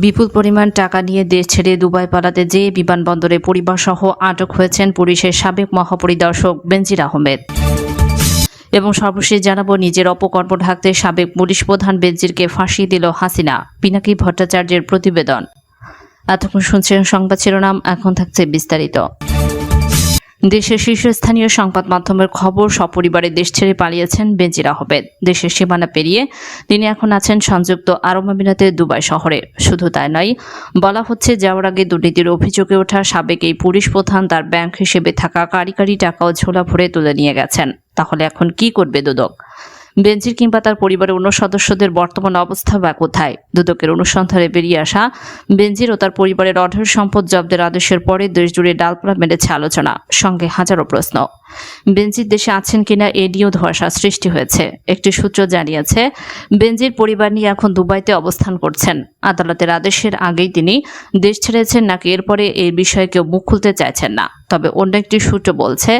বিপুল পরিমাণ টাকা নিয়ে দেশ ছেড়ে দুবাই পালাতে যেয়ে বিমানবন্দরে পরিবারসহ আটক হয়েছেন পুলিশের সাবেক মহাপরিদর্শক বেনজির আহমেদ। এবং সর্বশেষ জানাব, নিজের অপকর্ম ঢাকতে সাবেক পুলিশ প্রধান বেনজিরকে ফাঁসি দিল হাসিনা, পিনাকি ভট্টাচার্যের প্রতিবেদন। এতক্ষণ শুনছেন সংবাদ শিরোনাম, এখন থাকছে বিস্তারিত। দেশের শীর্ষস্থানীয় সংবাদ মাধ্যমের খবর সপরিবারে দেশ ছেড়ে পালিয়েছেন বেনজির আহমেদ। দেশের সীমানা পেরিয়ে তিনি এখন আছেন সংযুক্ত আরব আমিরাতের দুবাই শহরে। শুধু তাই নয়, বলা হচ্ছে যাওয়ার আগে দুর্নীতির অভিযোগে ওঠা সাবেক এই পুলিশ প্রধান তার ব্যাংক হিসেবে থাকা কারি কারি টাকাও ঝোলা ভরে তুলে নিয়ে গেছেন। তাহলে এখন কি করবে দুদক? বেনজির কিংবা তার পরিবারের অন্য সদস্যদের বর্তমান অবস্থা বা কোথায়? দুদকের অনুসন্ধানে বেরিয়ে আসা বেনজির ও তার পরিবারের অঢেল সম্পদ জব্দের আদেশের পরে দেশজুড়ে ডালপালা মেলেছে আলোচনা। সঙ্গে হাজারো প্রশ্ন। বেনজির দেশে আছেন কিনা এ নিয়েও ধোয়াশা সৃষ্টি হয়েছে। একটি সূত্র জানিয়েছে, বেনজির পরিবার নিয়ে এখন দুবাইতে অবস্থান করছেন। আদালতের আদেশের আগেই তিনি দেশ ছেড়েছেন নাকি এরপরে এই বিষয়ে কেউ মুখ খুলতে চাইছেন না। তবে অন্য একটি সূত্র বলছে,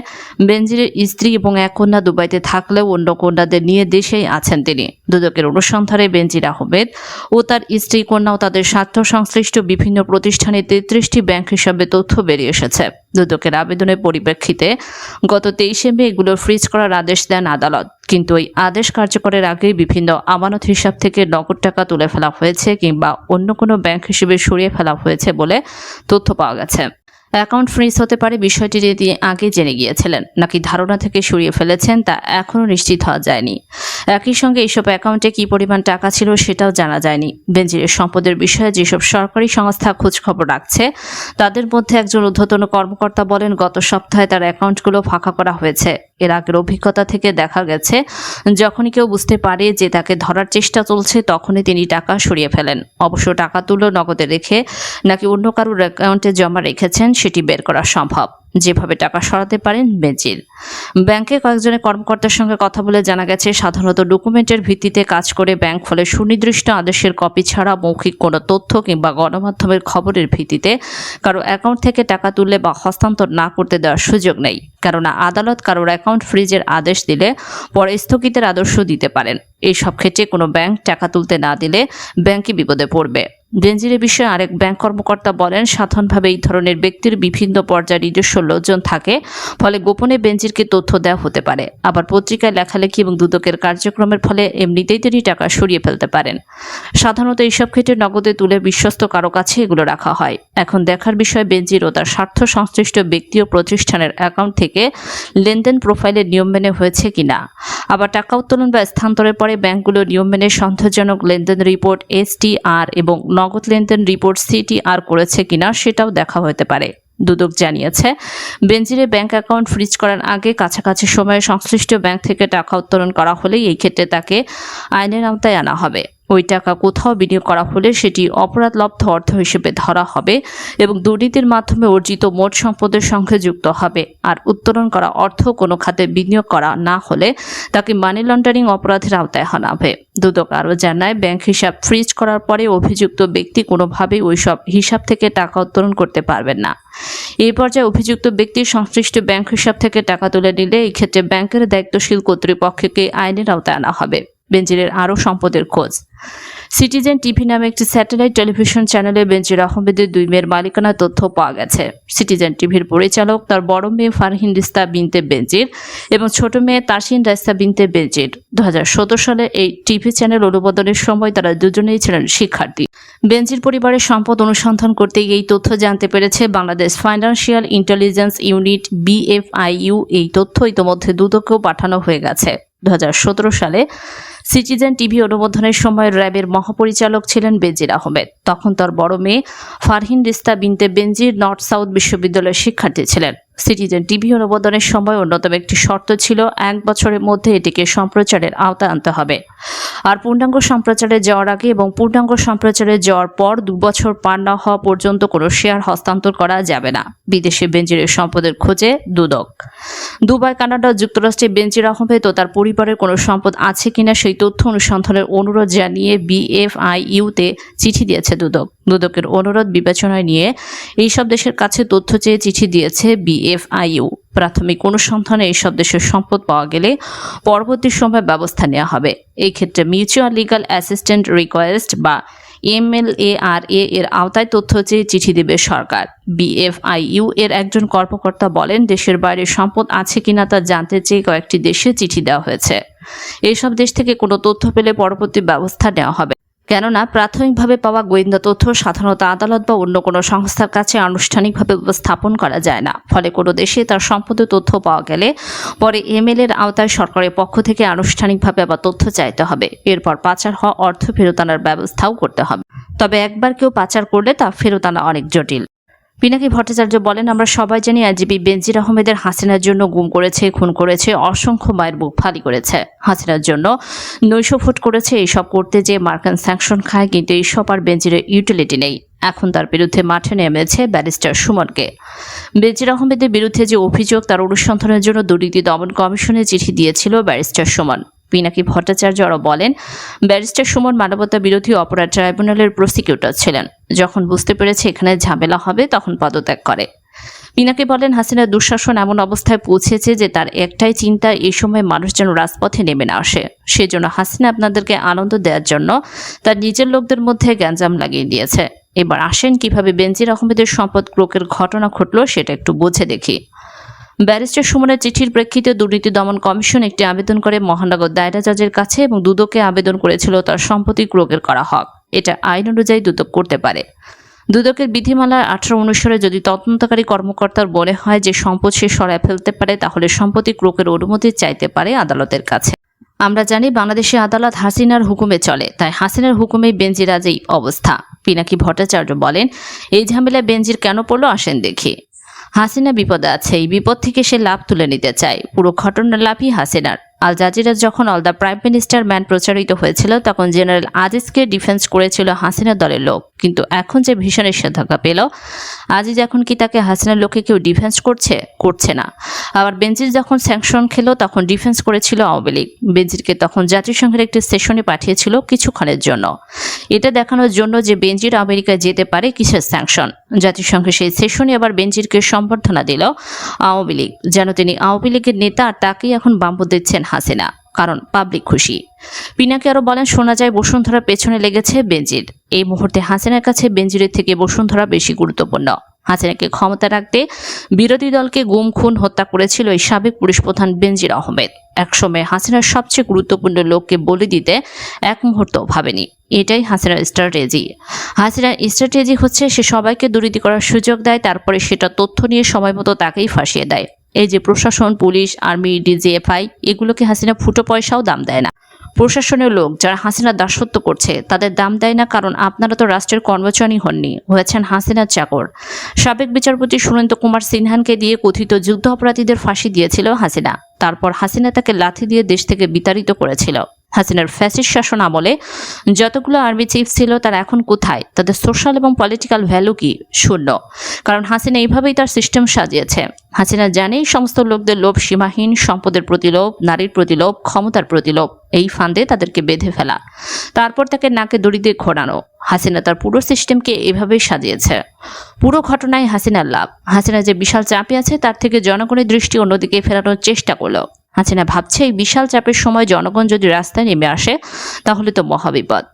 বেনজিরের স্ত্রী এবং এক কন্যা দুবাইতে থাকলেও অন্য কন্যাদের নিয়ে দেশেই আছেন তিনি। দুদকের অনুসন্ধানে বেনজির আহমেদ ও তার স্ত্রী কন্যা ও তাদের স্বার্থ সংশ্লিষ্ট বিভিন্ন প্রতিষ্ঠানে তেত্রিশটি ব্যাংক হিসাবে তথ্য বেরিয়ে এসেছে। দুদকের আবেদনের পরিপ্রেক্ষিতে গত তেইশে মে এগুলো ফ্রিজ করার আদেশ দেন আদালত। কিন্তু ওই আদেশ কার্যকরের আগেই বিভিন্ন আমানত হিসাব থেকে নগদ টাকা তুলে ফেলা হয়েছে কিংবা অন্য কোনো ব্যাংক হিসেবে সরিয়ে ফেলা হয়েছে বলে তথ্য পাওয়া গেছে। অ্যাকাউন্ট ফ্রিজ হতে পারে বিষয়টি তিনি আগে জেনে গিয়েছিলেন, নাকি ধারণা থেকে সরিয়ে ফেলেছেন তা এখনও নিশ্চিত হওয়া যায়নি। একই সঙ্গে এইসব অ্যাকাউন্টে কি পরিমাণ টাকা ছিল সেটাও জানা যায়নি। বেঞ্জিরের সম্পদের বিষয়ে যেসব সরকারি সংস্থা খোঁজখবর রাখছে, তাদের মধ্যে একজন ঊর্ধ্বতন কর্মকর্তা বলেন, গত সপ্তাহে তার অ্যাকাউন্টগুলো ফাঁকা করা হয়েছে। এর আগের অভিজ্ঞতা থেকে দেখা গেছে, যখনই কেউ বুঝতে পারে যে তাকে ধরার চেষ্টা চলছে, তখনই তিনি টাকা সরিয়ে ফেলেন। অবশ্য টাকা তুলো নগদে রেখে নাকি অন্য কারোর অ্যাকাউন্টে জমা রেখেছেন, সেটি বের করা সম্ভব। যেভাবে টাকা সরাতে পারেন বেঞ্জির ব্যাংকে কয়েকজনের কর্মকর্তার সঙ্গে কথা বলে জানা গেছে, সাধারণত ডকুমেন্টের ভিত্তিতে কাজ করে ব্যাংক ফলে সুনির্দিষ্ট আদেশের কপি ছাড়া মৌখিক কোনো তথ্য কিংবা গণমাধ্যমের খবরের ভিত্তিতে কারও অ্যাকাউন্ট থেকে টাকা তুললে বা হস্তান্তর না করতে দেওয়ার সুযোগ নেই, কেননা আদালত কারোর অ্যাকাউন্ট ফ্রিজের আদেশ দিলে পরে স্থগিতের আদর্শ দিতে পারেন। এই সব ক্ষেত্রে কোনো ব্যাংক টাকা তুলতে না দিলে ব্যাংকই বিপদে পড়বে। বেঞ্জিরের বিষয়ে আরেক ব্যাংক কর্মকর্তা বলেন, সাধারণভাবে এই ধরনের ব্যক্তির বিভিন্ন পর্যায়ে নিজস্ব লোকজন থাকে, ফলে গোপনে বেঞ্জিরকে তথ্য দেওয়া হতে পারে। আবার পত্রিকায় লেখালেখি এবং দুদকের কার্যক্রমের ফলে এমনিতেই তিনি টাকা সরিয়ে ফেলতে পারেন। সাধারণত এইসব ক্ষেত্রে নগদে তুলে বিশ্বস্ত কারও কাছে এগুলো রাখা হয়। এখন দেখার বিষয় বেঞ্জির ও তার স্বার্থ সংশ্লিষ্ট ব্যক্তি ও প্রতিষ্ঠানের অ্যাকাউন্ট থেকে লেনদেন প্রোফাইলের নিয়ম মেনে হয়েছে কিনা? আবার টাকা উত্তোলন বা স্থানান্তরের পরে ব্যাংকগুলো নিয়ম মেনে সন্দেহজনক লেনদেন রিপোর্ট এসটিআর এবং নগদ লেনদেন রিপোর্ট সিটিআর করেছে কিনা সেটাও দেখা হতে পারে। দুদক জানিয়েছে বেঞ্জিরে ব্যাংক অ্যাকাউন্ট ফ্রিজ করার আগে কাছাকাছি সময়ে সংশ্লিষ্ট ব্যাংক থেকে টাকা উত্তোলন করা হলে এই ক্ষেত্রে তাকে আইনের আওতায় আনা হবে। ওই টাকা কোথাও বিনিয়োগ করা হলে সেটি অপরাধলব্ধ অর্থ হিসেবে ধরা হবে এবং দুর্নীতির মাধ্যমে অর্জিত মোট সম্পদের সঙ্গে যুক্ত হবে। আর উত্তোলন করা অর্থ কোনো খাতে বিনিয়োগ করা না হলে তাকে মানি লন্ডারিং অপরাধের আওতায় আনা হবে। দুদক আরও জানায়, ব্যাংক হিসাব ফ্রিজ করার পরে অভিযুক্ত ব্যক্তি কোনোভাবেই ওইসব হিসাব থেকে টাকা উত্তোলন করতে পারবেন না। এই পর্যায়ে অভিযুক্ত ব্যক্তি সংশ্লিষ্ট ব্যাংক হিসাব থেকে টাকা তুলে নিলে এই ক্ষেত্রে ব্যাংকের দায়িত্বশীল কর্তৃপক্ষকে আইনের আওতায় আনা হবে। বেঞ্জিরের আরও সম্পদের খোঁজ। সিটিজেন টিভি নামে একটি স্যাটেলাইট টেলিভিশন চ্যানেলে বেঞ্জির আহমেদের দুই মেয়ের মালিকানার তথ্য পাওয়া গেছে। সিটিজেন টিভির পরিচালক তার বড় মেয়ে ফারহিন রিস্তা বিনতে বেঞ্জির এবং ছোট মেয়ে তাসিন রাস্তা বিনতে বেঞ্জির। দু হাজার সতেরো সালে এই টিভি চ্যানেল অনুমোদনের সময় তারা দুজনেই ছিলেন শিক্ষার্থী। বেঞ্জির পরিবারের সম্পদ অনুসন্ধান করতে এই তথ্য জানতে পেরেছে Bangladesh financial intelligence unit BFIU. এই তথ্য ইতোমধ্যে দুদকেও পাঠানো হয়ে গেছে। দু হাজার সতেরো সালে সিটিজেন টিভি অনুমোদনের সময় র্যাবের মহাপরিচালক ছিলেন বেজির আহমেদ। তখন তার বড় মেয়ে ফারহিন রিস্তা বিনতে বেনজির নর্থ সাউথ বিশ্ববিদ্যালয়ের শিক্ষার্থী ছিলেন। সিটিজেন টিভি অনুমোদনের সময় অন্যতম একটি শর্ত ছিল, এক বছরের মধ্যে এটিকে সম্প্রচারের আওতায় আনতে হবে। আর পূর্ণাঙ্গ সম্প্রচারে যাওয়ার আগে এবং পূর্ণাঙ্গ সম্প্রচারে যাওয়ার পর দু বছর পার না হওয়া পর্যন্ত কোনো শেয়ার হস্তান্তর করা যাবে না। বিদেশে বেঞ্জিরের সম্পদের খোঁজে দুদক। দুবাই, কানাডা যুক্তরাষ্ট্রে বেঞ্জির আহমেদ ও তার পরিবারের কোনো সম্পদ আছে কিনা সেই তথ্য অনুসন্ধানের অনুরোধ জানিয়ে বিএফআইইউতে চিঠি দিয়েছে দুদক। দুদকের অনুরোধ বিবেচনায় নিয়ে এইসব দেশের কাছে তথ্য চেয়ে চিঠি দিয়েছে বিএফআইইউ। প্রাথমিক অনুসন্ধানে এইসব দেশের সম্পদ পাওয়া গেলে পরবর্তী সময় ব্যবস্থা নেওয়া হবে। এই ক্ষেত্রে মিউচুয়াল লিগাল অ্যাসিস্ট্যান্ট রিকোয়েস্ট বা এমএলএআরএ এর আওতায় তথ্য চেয়ে চিঠি দেবে সরকার। বিএফআইইউ এর একজন কর্মকর্তা বলেন, দেশের বাইরে সম্পদ আছে কিনা তা জানতে চেয়ে কয়েকটি দেশে চিঠি দেওয়া হয়েছে। এইসব দেশ থেকে কোনো তথ্য পেলে পরবর্তী ব্যবস্থা নেওয়া হবে। কেননা প্রাথমিকভাবে পাওয়া গোয়েন্দা তথ্য সাধারণত আদালত বা অন্য কোনো সংস্থার কাছে আনুষ্ঠানিকভাবে উপস্থাপন করা যায় না। ফলে কোনো দেশে তার সম্পদের তথ্য পাওয়া গেলে পরে এমএলএর আওতায় সরকারের পক্ষ থেকে আনুষ্ঠানিকভাবে আবার তথ্য চাইতে হবে। এরপর পাচার হওয়া অর্থ ফেরত আনার ব্যবস্থাও করতে হবে। তবে একবার কেউ পাচার করলে তা ফেরত আনা অনেক জটিল। পিনাকি ভট্টাচার্য বলেন, আমরা সবাই জানি আইনজীবী বেনজির আহমেদের হাসিনার জন্য গুম করেছে, খুন করেছে, অসংখ্য মায়ের বুক ফালি করেছে হাসিনার জন্য। নৈশ ফুট করেছে এইসব করতে যে মার্কান স্যাংশন খায়, কিন্তু এইসব আর বেনজিরের ইউটিলিটি নেই। এখন তার বিরুদ্ধে মাঠে নেমেছে ব্যারিস্টার সুমনকে। বেনজির আহমেদের বিরুদ্ধে যে অভিযোগ, তার অনুসন্ধানের জন্য দুর্নীতি দমন কমিশনে চিঠি দিয়েছিল ব্যারিস্টার সুমন। পিনাকি ভট্টাচার্য আরও বলেন, ব্যারিস্টার সুমন মানবতা বিরোধী অপরাধ ট্রাইব্যুনালের প্রসিকিউটর ছিলেন। যখন বুঝতে পেরেছে এখানে ঝামেলা হবে, তখন পদত্যাগ করে। পিনাকি বলেন, হাসিনার দুঃশাসন এমন অবস্থায় পৌঁছেছে যে তার একটাই চিন্তা এই সময় মানুষ যেন রাজপথে নেমে না আসে। সেজন্য হাসিনা আপনাদেরকে আনন্দ দেওয়ার জন্য তার নিজের লোকদের মধ্যে গ্যাঞ্জাম লাগিয়ে দিয়েছে। এবার আসেন কীভাবে বেনজির আহমেদের সম্পদ ক্রোকের ঘটনা ঘটল সেটা একটু বুঝে দেখি। ব্যারিস্টার সুমনের চিঠির প্রেক্ষিতে দুর্নীতি দমন কমিশন একটি আবেদন করে মহানগর দায়রা জজের কাছে এবং দুদকে আবেদন করেছিল তার সম্পত্তি ক্রোকের করা হক। এটা আইন অনুযায়ী দুদক করতে পারে। দুদকের বিধিমালার আঠারো অনুসারে যদি তদন্তকারী কর্মকর্তার মনে হয় যে সম্পদ সে সরায় ফেলতে পারে, তাহলে সম্পত্তি ক্রোকের অনুমতি চাইতে পারে আদালতের কাছে। আমরা জানি বাংলাদেশে আদালত হাসিনার হুকুমে চলে, তাই হাসিনার হুকুমে বেঞ্জিরাজ এই অবস্থা। পিনাকি ভট্টাচার্য বলেন, এই ঝামেলায় বেঞ্জির কেন পড়ল আসেন দেখি। হাসিনা বিপদে আছে, এই বিপদ থেকে সে লাভ তুলে নিতে চায়। পুরো ঘটনার লাভই হাসিনার। আল জাজিরা যখন all the prime minister man প্রচারিত হয়েছিল, তখন জেনারেল আজিজকে ডিফেন্স করেছিল হাসিনা দলের লোক। কিন্তু এখন যে ভীষণ নিষেধাজ্ঞা পেল, আজিজ এখন কি তাকে হাসিনার লোকে কেউ ডিফেন্স করছে? করছে না। আবার বেঞ্জির যখন স্যাংশন খেলো, তখন ডিফেন্স করেছিল আওয়ামী লীগ। বেঞ্জিরকে তখন জাতিসংঘের একটি সেশনে পাঠিয়েছিল কিছুক্ষণের জন্য। এটা দেখানোর জন্য যে বেঞ্জির আমেরিকা যেতে পারে কিসের স্যাংশন জাতিসংঘের সেই সেশনে আবার বেঞ্জিরকে সম্বর্ধনা দিল আওয়ামী লীগ, যেন তিনি আওয়ামী লীগের নেতা তাকেই এখন বাম্পু দিচ্ছেন হাসিনা, কারণ পাবলিক খুশি। পিনাকে আরও বলেন, শোনা যায় বসুন্ধরা পেছনে লেগেছে বেঞ্জির এই মুহূর্তে হাসিনার কাছে বেঞ্জিরের থেকে বসুন্ধরা বেশি গুরুত্বপূর্ণ। হাসিনাকে ক্ষমতা রাখতে বিরোধী দলকে গুম, খুন, হত্যা করেছিল এই সাবেক পুলিশ প্রধান বেনজির আহমেদ। একসময় হাসিনার সবচেয়ে গুরুত্বপূর্ণ লোককে বলে দিতে এক মুহূর্ত ভাবেনি। এটাই হাসিনার স্ট্র্যাটেজি। হাসিনার স্ট্র্যাটেজি হচ্ছে সে সবাইকে দুর্নীতি করার সুযোগ দেয়, তারপরে সেটা তথ্য নিয়ে সময় মতো তাকেই ফাঁসিয়ে দেয়। এই যে প্রশাসন, পুলিশ, আর্মি, ডিজিএফআই, এগুলোকে হাসিনা ফুটো পয়সাও দাম দেয় না। প্রশাসনের লোক যারা হাসিনার দাসত্ব করছে, তাদের দাম দেয় না কারণ আপনারা তো রাষ্ট্রের কর্মচারী হননি, হয়েছেন হাসিনার চাকর। সাবেক বিচারপতি সুরেন্দ্র কুমার সিনহানকে দিয়ে কথিত যুদ্ধ অপরাধীদের ফাঁসি দিয়েছিল হাসিনা। তারপর হাসিনা তাকে লাথি দিয়ে দেশ থেকে বিতাড়িত করেছিল। হাসিনার ফ্যাসিস্ট শাসন আমলে যতগুলো আর্মি চিফ ছিল, তারা এখন কোথায়? তাদের সোশ্যাল এবং পলিটিক্যাল ভ্যালু কি? শূন্য। কারণ হাসিনা এইভাবেই তার সিস্টেম সাজিয়েছে। হাসিনা জানে সমস্ত লোকদের লোভ সীমাহীন, সম্পদের প্রতি লোভ নারীর প্রতি লোভ ক্ষমতার প্রতি লোভ এই ফান্দে তাদেরকে বেঁধে ফেলা। তারপর তাকে নাকে দড়ি দিয়ে ঘোরানো। হাসিনা তার পুরো সিস্টেমকে এভাবেই সাজিয়েছে। পুরো ঘটনায় হাসিনার লাভ। হাসিনা যে বিশাল চাপে আছে, তার থেকে জনগণের দৃষ্টি অন্যদিকে ফেরানোর চেষ্টা করল। হাসিনা ভাবছে, এই বিশাল চাপের সময় জনগণ যদি রাস্তায় নেমে আসে, তাহলে তো মহাবিপদ।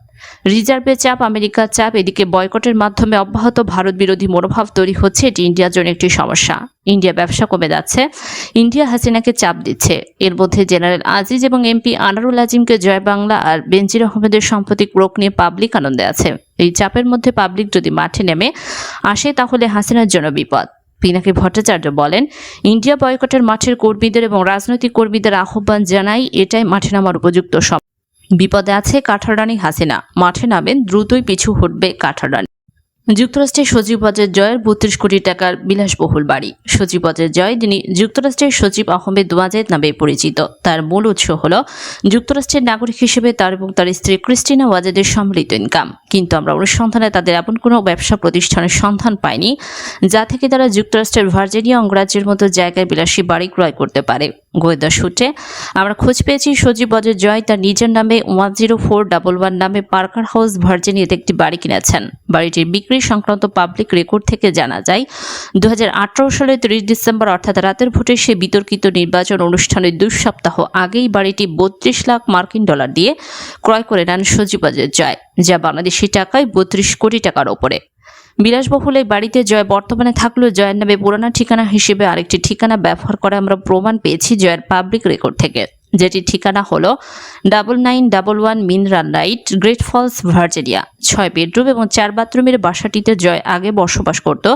রিজার্ভের চাপ, আমেরিকার চাপ, এদিকে বয়কটের মাধ্যমে অব্যাহত ভারত বিরোধী মনোভাব তৈরি হচ্ছে। এটি ইন্ডিয়ার জন্য একটি সমস্যা। ইন্ডিয়া ব্যবসা কমে যাচ্ছে। ইন্ডিয়া হাসিনাকে চাপ দিচ্ছে। এর মধ্যে জেনারেল আজিজ এবং এমপি আনারুল আজিমকে জয় বাংলা আর বেনজির আহমেদের সাম্প্রতিক রোগ নিয়ে পাবলিক আনন্দে আছে। এই চাপের মধ্যে পাবলিক যদি মাঠে নেমে আসে, তাহলে হাসিনার জন্য বিপদ। পিনাকি ভট্টাচার্য বলেন, ইন্ডিয়া বয়কটের মাঠের কর্মীদের এবং রাজনৈতিক কর্মীদের আহ্বান জানাই এটাই মাঠে নামার উপযুক্ত সময় বিপদে আছে কাঠারানি হাসিনা। মাঠে নামেন, দ্রুতই পিছু হটবে কাঠারানি যুক্তরাষ্ট্রের সচিব সচিবপদের জয়ের বত্রিশ কোটি টাকার বিলাসবহুল বাড়ি। সচিবপদের জয় যিনি যুক্তরাষ্ট্রের সচিব আহমেদ ওয়াজেদ নামে পরিচিত। তার মূল উৎস হল যুক্তরাষ্ট্রের নাগরিক হিসেবে তার এবং তার স্ত্রী ক্রিস্টিনা ওয়াজেদের সম্মিলিত ইনকাম। কিন্তু আমরা অনুসন্ধানে তাদের এমন কোনো ব্যবসা প্রতিষ্ঠানের সন্ধান পাইনি, যা থেকে তারা যুক্তরাষ্ট্রের ভার্জিনিয়া অঙ্গরাজ্যের মতো জায়গায় বিলাসী বাড়ি ক্রয় করতে পারে। গোয়েন্দা সূত্রে আমরা খোঁজ পেয়েছি সজীব অজয় জয়, তার নিজের নামে one zero four double one নামে পার্কার হাউস ভার্জিনিয়াতে একটি বাড়ি কিনেছেন। বাড়িটির বিক্রি সংক্রান্ত পাবলিক রেকর্ড থেকে জানা যায় দু সালের তিরিশ ডিসেম্বর, অর্থাৎ রাতের ভোটে সে বিতর্কিত নির্বাচন অনুষ্ঠানের দুই সপ্তাহ আগেই বাড়িটি বত্রিশ লাখ মার্কিন ডলার দিয়ে ক্রয় করে নেন সজীব অজয় জয়, যা বাংলাদেশি টাকায় বত্রিশ কোটি টাকার ওপরে। বিলাসবহুল এই বাড়িতে জয় বর্তমানে থাকলেও জয়ের নামে পুরানা ঠিকানা হিসেবে আরেকটি ঠিকানা ব্যবহার করে আমরা প্রমাণ পেয়েছি জয়ের পাবলিক রেকর্ড থেকে। যেটি ঠিকানা হলো ডাবল নাইন ডাবল ওয়ান মিনরান রাইট গ্রেট ফলস ভার্জিনিয়া ছয় বেডরুম এবং চার বাথরুমের বাসাটিতে জয় আগে বসবাস করত,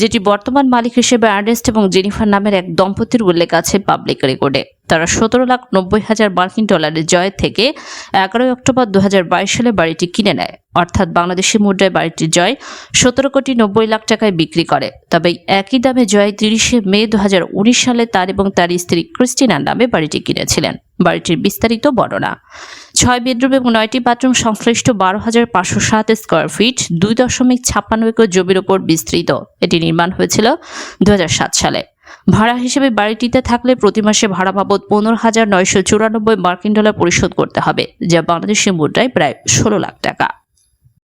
যেটি বর্তমান মালিক হিসেবে আর্নেস্ট এবং জেনিফার নামের এক দম্পতির উল্লেখ আছে পাবলিক রেকর্ডে তারা সতেরো লাখ নব্বই হাজার মার্কিন ডলারের জয় থেকে এগারোই অক্টোবর দু হাজার বাইশ সালে বাড়িটি কিনে নেয়। অর্থাৎ বাংলাদেশি মুদ্রায় বাড়িটির জয় সতেরো কোটি নব্বই লাখ টাকায় বিক্রি করে। তবে একই দামে জয় তিরিশে মে দু হাজার উনিশ সালে তার এবং তার স্ত্রী ক্রিস্টিনার নামে বাড়িটি কিনেছিলেন। বাড়িটির বিস্তারিত বর্ণনা। ছয় বেডরুম এবং নয়টি বাথরুম সংশ্লিষ্ট বারো হাজার পাঁচশো সাত স্কোয়ার ফিট, দুই দশমিক ছাপ্পান্ন একর জমির ওপর বিস্তৃত। এটি নির্মাণ হয়েছিল দু হাজার সাত সালে। ভাড়া হিসেবে বাড়িটিতে থাকলে প্রতি মাসে ভাড়া বাবদ পনেরো হাজার নয়শো চুরানব্বই মার্কিন ডলার পরিশোধ করতে হবে, যা বাংলাদেশি মুদ্রায় প্রায় ষোলো লাখ টাকা।